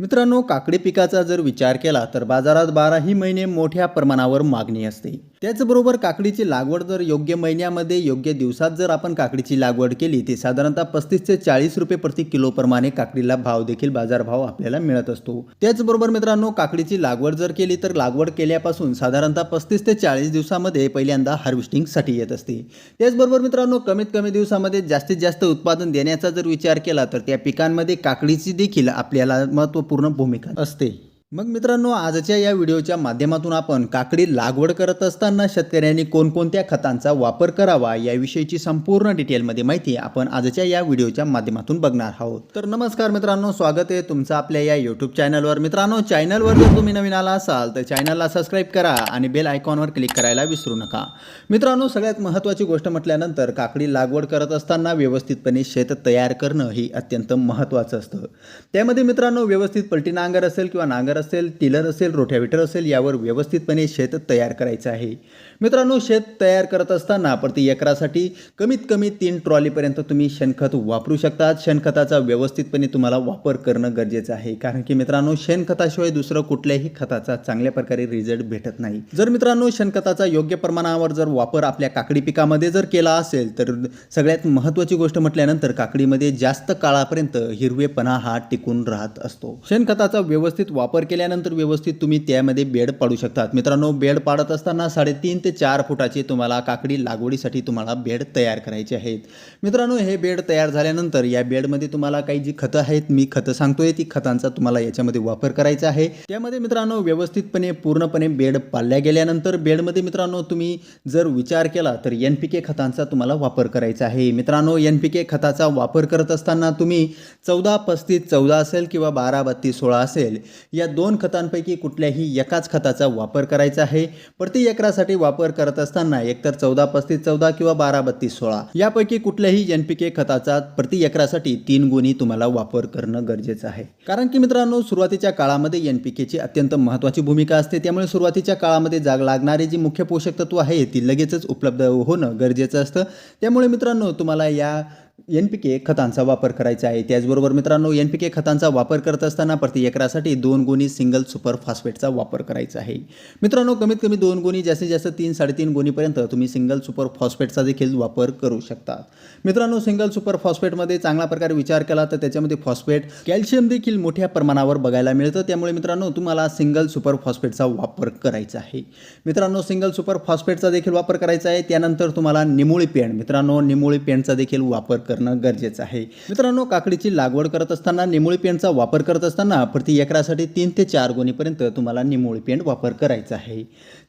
मित्रांनो काकडी पिकाचा जर विचार केला तर बाजारात बाराही महिने मोठ्या प्रमाणावर मागणी असते. त्याचबरोबर काकडीची लागवड जर योग्य महिन्यामध्ये योग्य दिवसात जर आपण काकडीची लागवड केली ती साधारणतः पस्तीस ते चाळीस रुपये प्रति किलोप्रमाणे काकडीला भाव देखील बाजारभाव आपल्याला मिळत असतो. त्याचबरोबर मित्रांनो काकडीची लागवड जर केली तर लागवड केल्यापासून साधारणतः पस्तीस ते चाळीस दिवसामध्ये पहिल्यांदा हार्वेस्टिंगसाठी येत असते. त्याचबरोबर मित्रांनो कमीत कमी दिवसामध्ये जास्तीत जास्त उत्पादन देण्याचा जर विचार केला तर त्या पिकांमध्ये काकडीची देखील आपल्याला महत्त्वपूर्ण भूमिका असते. मग मित्रांनो आजच्या या व्हिडिओच्या माध्यमातून आपण काकडी लागवड करत असताना शेतकऱ्यांनी कोणकोणत्या खतांचा वापर करावा याविषयीची संपूर्ण डिटेलमध्ये माहिती आपण आजच्या या व्हिडिओच्या माध्यमातून बघणार आहोत. तर नमस्कार मित्रांनो स्वागत आहे तुमचं आपल्या या यूट्यूब चॅनलवर मित्रांनो चॅनलवर जर तुम्ही नवीन आला असाल तर चॅनलला सबस्क्राईब करा आणि बेल आयकॉनवर क्लिक करायला विसरू नका. मित्रांनो सगळ्यात महत्त्वाची गोष्ट म्हटल्यानंतर काकडी लागवड करत असताना व्यवस्थितपणे शेत तयार करणं ही अत्यंत महत्त्वाचं असतं. त्यामध्ये मित्रांनो व्यवस्थित पलटी नांगर असेल किंवा नांगर असेल टिलर असेल रोटॅव्हिटर असेल यावर व्यवस्थितपणे शेत तयार करायचं आहे. मित्रांनो शेत तयार करत असताना प्रति एकरासाठी कमीत कमी तीन ट्रॉलीपर्यंत तुम्ही शेणखत वापरू शकता. शेणखताचा व्यवस्थितपणे तुम्हाला वापर करणं गरजेचं आहे. कारण की मित्रांनो शेणखताशिवाय दुसरं कुठल्याही खताचा चांगल्या प्रकारे रिझल्ट भेटत नाही. जर मित्रांनो शेणखताचा योग्य प्रमाणावर जर वापर आपल्या काकडी पिकामध्ये जर केला असेल तर सगळ्यात महत्त्वाची गोष्ट म्हटल्यानंतर काकडीमध्ये जास्त काळापर्यंत हिरवेपणा हा टिकून राहत असतो. शेणखताचा व्यवस्थित वापर केल्यानंतर व्यवस्थित तुम्ही त्यामध्ये बेड पाडू शकतात. मित्रांनो बेड पाडत असताना साडेतीन ते चार फुटाचे तुम्हाला काकडी लागवडीसाठी तुम्हाला बेड तयार करायचे आहेत. मित्रांनो हे बेड तयार झाल्यानंतर या बेडमध्ये तुम्हाला काही जी खतं आहेत मी खतं सांगतोय ती खतांचा तुम्हाला याच्यामध्ये वापर करायचा आहे. त्यामध्ये मित्रांनो व्यवस्थितपणे पूर्णपणे बेड पाडल्या गेल्यानंतर बेडमध्ये मित्रांनो तुम्ही जर विचार केला तर एन पी के खतांचा तुम्हाला वापर करायचा आहे. मित्रांनो एन पी के खताचा वापर करत असताना तुम्ही चौदा पस्तीस चौदा असेल किंवा बारा बत्तीस सोळा असेल या दोन खतांपैकी कुठल्याही एकाच खताचा वापर करायचा आहे. प्रति एकरासाठी वापर करत असताना एकतर चौदा पस्तीस चौदा किंवा बारा बत्तीस सोळा यापैकी कुठल्याही एन पी के खताचा प्रति एकरासाठी तीन गुणी तुम्हाला वापर करणं गरजेचं आहे. कारण की मित्रांनो सुरुवातीच्या काळामध्ये एन पी केची अत्यंत महत्त्वाची भूमिका असते. त्यामुळे सुरुवातीच्या काळामध्ये जाग लागणारी जी मुख्य पोषक तत्व आहे ती लगेचच उपलब्ध होणं गरजेचं असतं. त्यामुळे मित्रांनो तुम्हाला या एन पी के खतांचा वापर करायचा आहे. त्याचबरोबर मित्रांनो एन पी के खतांचा वापर करत असताना प्रति एकरासाठी दोन गुणी सिंगल सुपर फॉस्फेटचा वापर करायचा आहे. मित्रांनो कमीत कमी दोन गुणी जास्तीत जास्त तीन साडेतीन गुणीपर्यंत तुम्ही सिंगल सुपर फॉस्फेटचा देखील वापर करू शकता. मित्रांनो सिंगल सुपर फॉस्फेटमध्ये चांगला प्रकारे विचार केला तर त्याच्यामध्ये फॉस्फेट कॅल्शियम देखील मोठ्या प्रमाणावर बघायला मिळतं. त्यामुळे मित्रांनो तुम्हाला सिंगल सुपर फॉस्फेटचा वापर करायचा आहे. मित्रांनो सिंगल सुपर फॉस्फेटचा देखील वापर करायचा आहे. त्यानंतर तुम्हाला निमुळी पेंड मित्रांनो निमुळी पेंडचा देखील वापर करणं गरजेचं आहे. मित्रांनो काकडीची लागवड करत असताना निमुळी पेंडचा वापर करत असताना प्रति एकरासाठी तीन ते चार गुणीपर्यंत तुम्हाला निमुळी पेंड वापर करायचा आहे.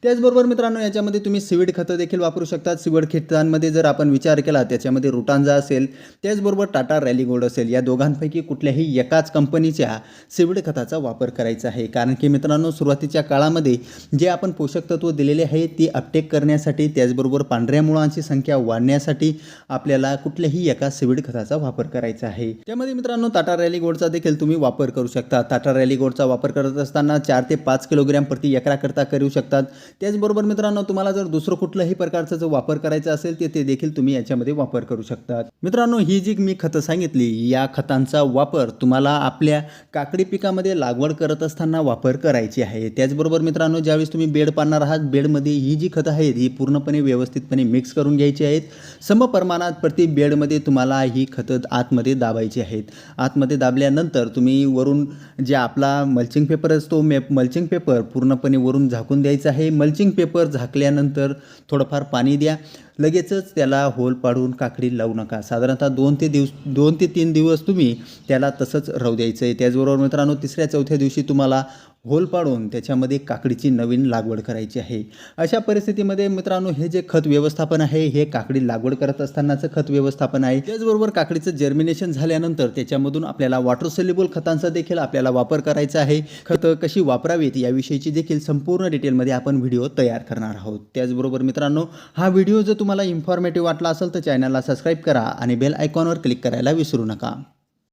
त्याचबरोबर मित्रांनो याच्यामध्ये तुम्ही सिविड खतं देखील वापरू शकतात. सिविड खतांमध्ये जर आपण विचार केला त्याच्यामध्ये रुटांजा असेल त्याचबरोबर टाटा रॅली गोल्ड असेल या दोघांपैकी कुठल्याही एकाच कंपनीच्या सिविड खताचा वापर करायचा आहे. कारण की मित्रांनो सुरुवातीच्या काळामध्ये जे आपण पोषक तत्व दिलेले आहे ती अपटेक करण्यासाठी त्याचबरोबर पांढऱ्या मुळांची संख्या वाढण्यासाठी आपल्याला कुठल्याही एका सिविड खताचा वापर करायचा आहे. त्यामध्ये मित्रांनो टाटा रॅली गोडचा देखील तुम्ही वापर करू शकता. टाटा रॅली गोडचा वापर करत असताना चार ते पाच किलोग्रॅम प्रति एकराकरता करू शकतात. त्याचबरोबर मित्रांनो तुम्हाला जर दुसरं कुठल्याही प्रकारचा जो वापर करायचा असेल ते ते देखील तुम्ही याच्यामध्ये वापर करू शकतात. मित्रांनो ही जी मी खतं सांगितली या खतांचा वापर तुम्हाला आपल्या काकडी पिकामध्ये लागवड करत असताना वापर करायची आहे. त्याचबरोबर मित्रांनो ज्यावेळेस तुम्ही बेड पाडणार आहात बेडमध्ये ही जी खतं आहेत ही पूर्णपणे व्यवस्थितपणे मिक्स करून घ्यायची आहेत. सम प्रमाणात प्रति बेडमध्ये तुम्हाला ही खतं आतमध्ये दाबायची आहेत. आतमध्ये दाबल्यानंतर तुम्ही वरून जे आपला मल्चिंग पेपर असतो मे मल्चिंग पेपर पूर्णपणे वरून झाकून द्यायचा आहे. मल्चिंग पेपर झाकल्यानंतर थोडंफार पाणी द्या. लगेचच त्याला होल पाडून काकडी लावू नका. साधारणतः दोन ते दिवस दोन ते तीन दिवस तुम्ही त्याला तसंच राहू द्यायचं आहे त्याचबरोबर मित्रांनो तिसऱ्या चौथ्या दिवशी तुम्हाला होल पाडून त्याच्यामध्ये काकडीची नवीन लागवड करायची आहे. अशा परिस्थितीमध्ये मित्रांनो हे जे खत व्यवस्थापन आहे हे काकडी लागवड करत असतानाचं खत व्यवस्थापन आहे. त्याचबरोबर काकडीचं जर्मिनेशन झाल्यानंतर त्याच्यामधून आपल्याला वॉटर सोल्युबल खतांचा देखील आपल्याला वापर करायचा आहे. खतं कशी वापरावीत याविषयीची देखील संपूर्ण डिटेलमध्ये आपण व्हिडिओ तयार करणार आहोत. त्याचबरोबर मित्रांनो हा व्हिडिओ जर तुम्हाला इन्फॉर्मेटिव्ह वाटला असेल तर चॅनलला सबस्क्राईब करा आणि बेल आयकॉनवर क्लिक करायला विसरू नका.